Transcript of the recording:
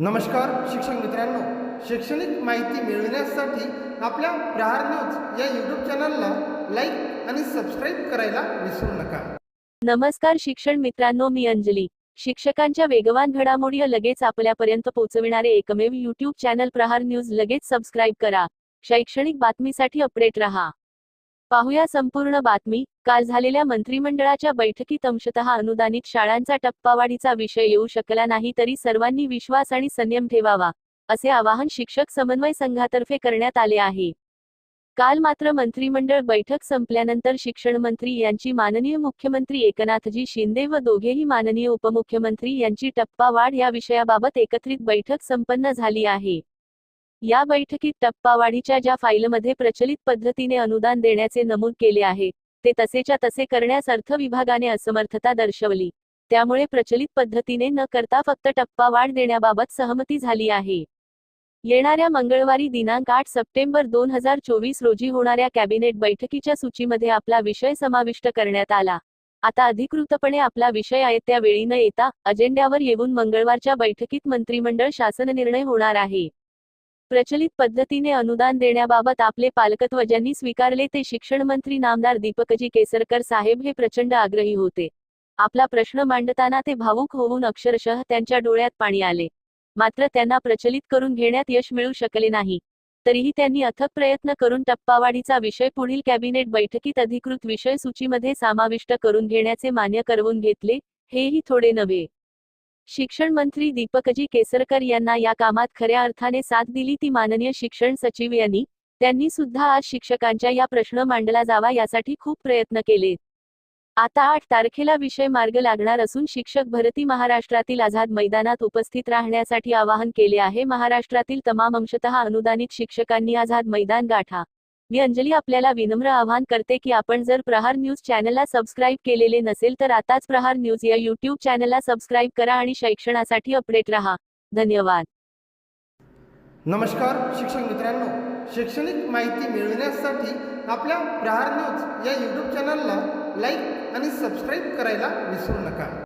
नमस्कार शिक्षक मित्रांनो. शैक्षणिक माहिती मिळविण्यासाठी आपल्या प्रहार न्यूज या यूट्यूब चॅनलला लाईक आणि सबस्क्राईब करायला विसरू नका. नमस्कार शिक्षण मित्रांनो मी अंजली. शिक्षकांच्या वेगवान घडामोडी लगेच आपल्यापर्यंत पोहोचविणारे एकमेव युट्यूब चॅनल प्रहार न्यूज लगेच सबस्क्राईब करा. शैक्षणिक बातमीसाठी अपडेट रहा. पाहूया संपूर्ण बातमी. काल झालेल्या मंत्रिमंडळाच्या बैठकीत अंशतः अनुदानित शाळांचा टप्पावाढीचा विषय येऊ शकला नाही तरी सर्वांनी विश्वास आणि संयम ठेवावा असे आवाहन शिक्षक समन्वय संघातर्फे करण्यात आले आहे. काल मात्र मंत्रिमंडळ बैठक संपल्यानंतर शिक्षण मंत्री यांची माननीय मुख्यमंत्री एकनाथजी शिंदे व दोघेही माननीय उपमुख्यमंत्री यांची टप्पावाढ या विषयाबाबत एकत्रित बैठक संपन्न झाली आहे. या बैठकीत टप्पावाढीच्या ज्या फाईलमध्ये प्रचलित पद्धतीने अनुदान देण्याचे नमूद केले आहे ते तसेच्या तसे करण्यास अर्थ विभागाने असमर्थता दर्शवली. त्यामुळे प्रचलित पद्धतीने न करता फक्त टप्पावाढ देण्याबाबत सहमती झाली आहे. येणाऱ्या मंगळवारी दिनांक आठ सप्टेंबर दोन हजार चोवीस रोजी होणाऱ्या कॅबिनेट बैठकीच्या सूचीमध्ये आपला विषय समाविष्ट करण्यात आला. आता अधिकृतपणे आपला विषय आयत्या वेळी न येता अजेंड्यावर येऊन मंगळवारच्या बैठकीत मंत्रिमंडळ शासन निर्णय होणार आहे. प्रचलित पद्धतीने अनुदान देण्याबाबत आपले पालकत्व ज्यांनी स्वीकारले ते शिक्षण मंत्री नामदार दीपकजी केसरकर साहेब हे प्रचंड आग्रही होते. आपला प्रश्न मांडताना ते भावूक होऊन अक्षरशः त्यांच्या डोळ्यात पाणी आले. मात्र त्यांना प्रचलित करून घेण्यात यश मिळू शकले नाही. तरीही त्यांनी अथक प्रयत्न करून टप्पावाढीचा विषय पुढील कॅबिनेट बैठकीत अधिकृत विषय सूचीमध्ये समाविष्ट करून घेण्याचे मान्य करवून घेतले हेही थोडे नव्हे. शिक्षण मंत्री दीपकजी केसरकर यांना या कामात खऱ्या अर्थाने साथ दिली. ती माननीय शिक्षण सचिव यांनी त्यांनी सुद्धा आज शिक्षकांच्या या प्रश्न मांडला जावा यासाठी खूप प्रयत्न केले. आता आठ तारखेला विषय मार्ग लागणार असून शिक्षक भरती महाराष्ट्रातील आझाद मैदानात उपस्थित राहण्यासाठी आवाहन केले आहे. महाराष्ट्रातील तमाम अंशतः अनुदानित शिक्षकांनी आझाद मैदान गाठा. मी अंजली आपल्याला विनम्र आवाहन करते की आपण जर प्रहार न्यूज चॅनलला सबस्क्राईब केलेले नसेल तर आताच प्रहार न्यूज या यूट्यूब चॅनलला सबस्क्राईब करा आणि शैक्षणासाठी अपडेट रहा. धन्यवाद. नमस्कार शिक्षक मित्रांनो. शैक्षणिक माहिती मिळविण्यासाठी आपल्या प्रहार न्यूज या यूट्यूब चॅनलला लाईक आणि सबस्क्राईब करायला विसरू नका.